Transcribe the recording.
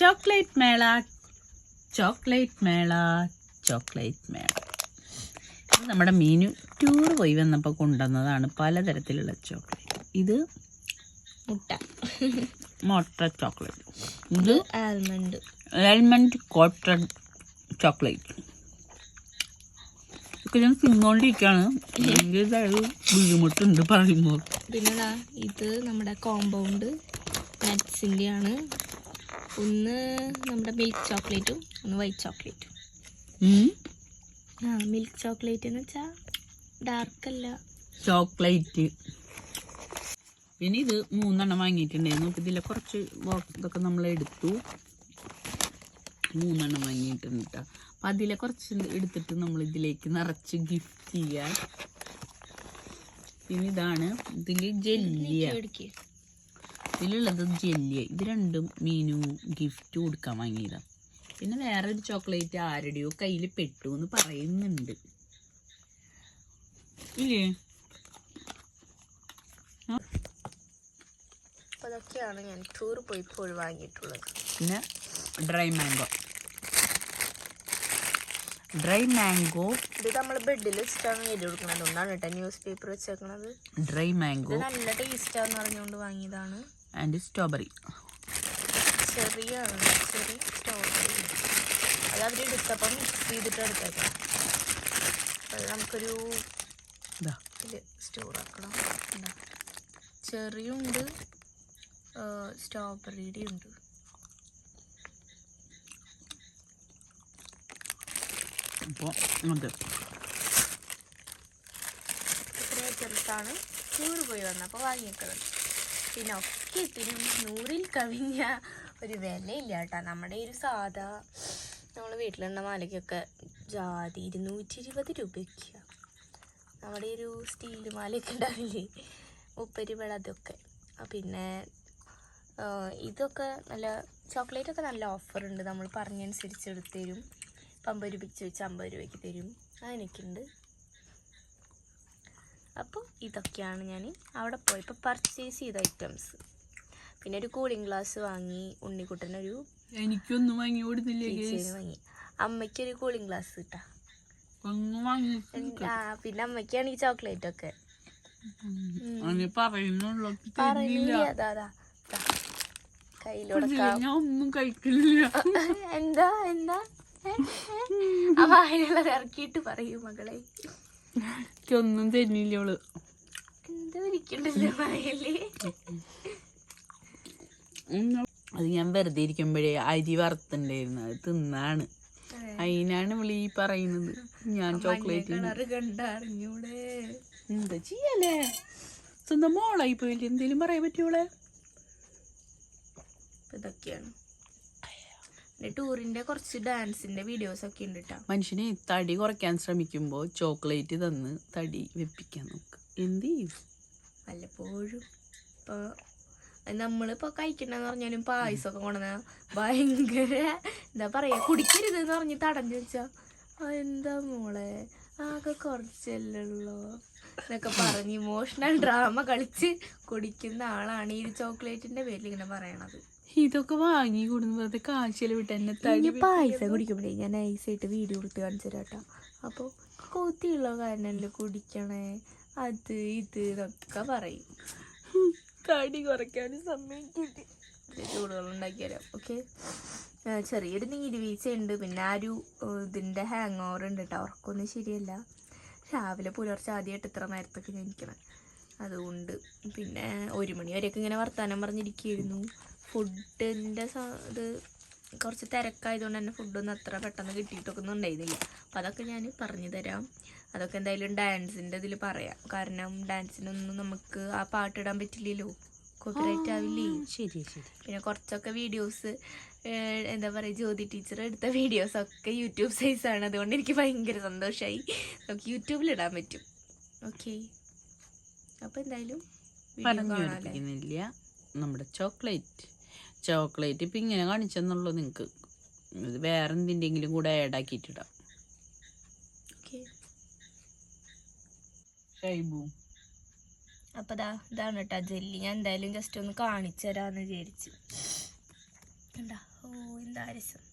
Chocolate മേള chocolate മേള chocolate മേള. ഇത് നമ്മുടെ മീനു ടൂർ പോയി വന്നപ്പോൾ കൊണ്ടുവന്നതാണ് പലതരത്തിലുള്ള ചോക്ലേറ്റ്. ഇത് മുട്ട. മുട്ട ചോക്ലേറ്റ്. ഇത് ആൽമണ്ട്. Almond cotton chocolate. ഇതൊക്കെ ഞാൻ തിന്നുകൊണ്ടിരിക്കുകയാണ് എന്റെതായ ബുദ്ധിമുട്ടുണ്ട് പറയുമ്പോൾ പിന്നെ ഇത് നമ്മുടെ കോമ്പൗണ്ട് നട്ട്സിന്റെ ആണ് ഒന്ന് നമ്മുടെ മിൽക്ക് ചോക്ലേറ്റും ഒന്ന് വൈറ്റ് ചോക്ലേറ്റും ആ മിൽക്ക് ചോക്ലേറ്റ് എന്ന് വെച്ചാൽ ഡാർക്ക് അല്ല. ചോക്ലേറ്റ് പിന്നെ ഇത് മൂന്നെണ്ണം വാങ്ങിയിട്ടുണ്ടായിരുന്നു ഇതിലെ കുറച്ച് ബോക്സ് ഇതൊക്കെ നമ്മൾ എടുത്തു. മൂന്നെണ്ണം വാങ്ങിയിട്ടുണ്ട് കേട്ടോ അപ്പം അതിലെ കുറച്ച് എടുത്തിട്ട് നമ്മൾ ഇതിലേക്ക് നിറച്ച് ഗിഫ്റ്റ് ചെയ്യാൻ. പിന്നെ ഇതാണ് ഇതിൽ ജെല്ലിയ. ഇതിലുള്ളത് ജെല്ലി ഇത് രണ്ടും മീനു ഗിഫ്റ്റ് കൊടുക്കാൻ വാങ്ങിയതാണ് പിന്നെ വേറൊരു ചോക്ലേറ്റ് ആരുടെയോ കയ്യിൽ പെട്ടു എന്ന് പറയുന്നുണ്ട്. ഇല്ലേ? അതൊക്കെയാണ് ഞാൻ ടൂർ പോയപ്പോൾ വാങ്ങിയിട്ടുള്ളത്. പിന്നെ ഡ്രൈ മാംഗോ ഡ്രൈ മാംഗോ ഇത് നമ്മൾ ബെഡിൽ വെച്ചിട്ടാണ് എഴുതി കൊടുക്കുന്നത്. അതുകൊണ്ടാണ് കേട്ടോ ന്യൂസ് പേപ്പർ വെച്ചേക്കണത് ഡ്രൈ മാംഗോ നല്ല ടേസ്റ്റാന്ന് പറഞ്ഞുകൊണ്ട് വാങ്ങിയതാണ്. And strawberry. ചെറിയ ചെറിയ സ്ട്രോബെറി. അത് അവർ എടുത്തപ്പം മിക്സ് ചെയ്തിട്ട് എടുത്തേക്കാം. അത് നമുക്കൊരു ആക്കണം. എന്താ ചെറിയുണ്ട് സ്ട്രോബെറിയുടെ ഉണ്ട്. അപ്പോൾ ഇത്ര ഐറ്റംസാണ് ടൂർ പോയി വന്നപ്പോൾ വാങ്ങിയേക്കുന്നത് പിന്നെ ഒക്കെ ഇതിന് നൂറിൽ കവിഞ്ഞ ഒരു വിലയില്ല കേട്ടോ. നമ്മുടെ ഒരു സാധാ നമ്മൾ വീട്ടിലുണ്ട മാലയ്ക്കൊക്കെ ജാതി ഇരുന്നൂറ്റി ഇരുപത് രൂപയ്ക്ക്. നമ്മുടെ ഒരു സ്റ്റീൽ മാലയൊക്കെ ഉണ്ടാവില്ലേ മുപ്പത് രൂപയുടെ അതൊക്കെ പിന്നെ ഇതൊക്കെ നല്ല ചോക്ലേറ്റ് ഒക്കെ നല്ല ഓഫർ ഉണ്ട്. നമ്മൾ പറഞ്ഞനുസരിച്ച് എടുത്ത് തരും. ഇപ്പം അമ്പത് രൂപയ്ക്ക് ചോദിച്ചാൽ അമ്പത് രൂപയ്ക്ക് തരും. അങ്ങനെയൊക്കെയുണ്ട് അപ്പോൾ ഇതൊക്കെയാണ് ഞാൻ അവിടെ പോയി. പോയപ്പോൾ പർച്ചേസ് ചെയ്ത ഐറ്റംസ് പിന്നെ ഒരു കൂളിംഗ് ഗ്ലാസ് വാങ്ങി ഉണ്ണിക്കുട്ടനൊരു എനിക്കൊന്നും വാങ്ങി കൊടുത്തില്ല കീച്ചെയിൻ വാങ്ങി. അമ്മയ്ക്കൊരു കൂളിംഗ് ഗ്ലാസ് കിട്ടാ ഒന്നും പിന്നെ അമ്മയ്ക്കാണ് ഈ ചോക്ലേറ്റ് ഒക്കെ. ഒന്നും കഴിക്കില്ല എന്താ എന്താ? ആ വായനയുള്ളത് ഇറക്കിയിട്ട് പറയൂ മകളെ. എനിക്കൊന്നും തരുന്നില്ല അവൾ. എന്താ ഇരിക്കണ്ടല്ലേ വായല്ലേ അത് ഞാൻ വെറുതെ ഇരിക്കുമ്പോഴേ അരി വറുത്തുണ്ടായിരുന്നു. അത് തിന്നാണ്. അതിനാണ് വിളി പറയുന്നത്. ഞാൻ ചോക്ലേറ്റ് എന്താ ചെയ്യല്ലേ സ്വന്തം മോളായി പോയില്ലേ? എന്തേലും പറയാൻ പറ്റൂളെ ഇതൊക്കെയാണ്. ടൂറിന്റെ കുറച്ച് ഡാൻസിന്റെ വീഡിയോസ് ഒക്കെ ഉണ്ട് കേട്ടോ മനുഷ്യനെ തടി കുറയ്ക്കാൻ ശ്രമിക്കുമ്പോൾ ചോക്ലേറ്റ് തന്ന് തടി വെപ്പിക്കാൻ നോക്ക്. എന്ത് ചെയ്യും? വല്ലപ്പോഴും ഇപ്പൊ നമ്മളിപ്പോ കഴിക്കണ്ടെന്ന് പറഞ്ഞാലും പായസമൊക്കെ കൊണ്ടുവന്ന ഭയങ്കര എന്താ പറയാ കുടിക്കരുത് എന്ന് പറഞ്ഞ് തടഞ്ഞു വെച്ചാ "ആ, എന്താ മോളെ ആകെ കുറച്ചല്ലേ ഉള്ളൂ എന്നൊക്കെ പറഞ്ഞ് ഇമോഷണൽ ഡ്രാമ കളിച്ച് കുടിക്കുന്ന ആളാണ് ഈ ചോക്ലേറ്റിന്റെ പേരിൽ ഇങ്ങനെ പറയണത്. ഇതൊക്കെ വാങ്ങി കൊടുന്ന് വെറുതെ കാശിൽ വിട്ട് എന്നെ ഇനി പായസം കുടിക്കുമ്പോഴേ ഞാൻ ഐസായിട്ട് വീഡിയോ കൊടുത്ത് കാണിച്ചു തരാട്ടോ അപ്പോൾ കൊത്തിയുള്ള കാരണല്ലേ കുടിക്കണേ അത് ഇത് എന്നൊക്കെ പറയും. തടി കുറയ്ക്കാൻ സമ്മതിക്കില്ല. ചൂടുകൾ ഉണ്ടാക്കിയാലോ ഓക്കെ ചെറിയൊരു നീര് ഉണ്ട് പിന്നെ ആ ഒരു ഇതിന്റെ ഹാങ് ഓവർ ഉണ്ട് കേട്ടോ ഉറക്കമൊന്നും ശരിയല്ല. രാവിലെ പുലർച്ചെ ആദ്യമായിട്ട് ഇത്ര നേരത്തൊക്കെ ഇരിക്കണം. അതുകൊണ്ട് പിന്നെ ഒരു മണി വരെയൊക്കെ ഇങ്ങനെ വർത്താനം പറഞ്ഞിരിക്കുകയായിരുന്നു ഫുഡിന്റെ ഇത് കുറച്ച് തിരക്കായതുകൊണ്ട് തന്നെ ഫുഡൊന്നും അത്ര പെട്ടെന്ന് കിട്ടിയിട്ടൊക്കെ ഒന്നും ഉണ്ടായിരുന്നില്ല അപ്പം അതൊക്കെ ഞാൻ പറഞ്ഞു തരാം. അതൊക്കെ എന്തായാലും ഡാൻസിന്റെ ഇതിൽ പറയാം. കാരണം ഡാൻസിനൊന്നും നമുക്ക് ആ പാട്ടിടാൻ പറ്റില്ലല്ലോ. കോപ്പിറൈറ്റ് ആവില്ലേ? ശരി ശരി. പിന്നെ കുറച്ചൊക്കെ വീഡിയോസ് എന്താ പറയുക ജ്യോതി ടീച്ചർ എടുത്ത വീഡിയോസ് ഒക്കെ യൂട്യൂബ് സൈസാണ് അതുകൊണ്ട് എനിക്ക് ഭയങ്കര സന്തോഷമായി നമുക്ക് യൂട്യൂബിൽ ഇടാൻ പറ്റും. ഓക്കെ അപ്പോൾ എന്തായാലും? നമ്മുടെ ചോക്ലേറ്റ് ചോക്ലേറ്റ് ഇപ്പം ഇങ്ങനെ കാണിച്ചെന്നുള്ളൂ നിങ്ങൾക്ക് ഇത് വേറെ എന്തിന്റെങ്കിലും കൂടെ ആഡ് ആക്കിയിട്ടിടാം. ദാ ഇതാണ് കേട്ടോ ജെല്ലി. ഞാൻ എന്തായാലും ജസ്റ്റ് ഒന്ന് കാണിച്ചു തരാമെന്ന് വിചാരിച്ചു. എന്താ ഓ എന്താ രസം.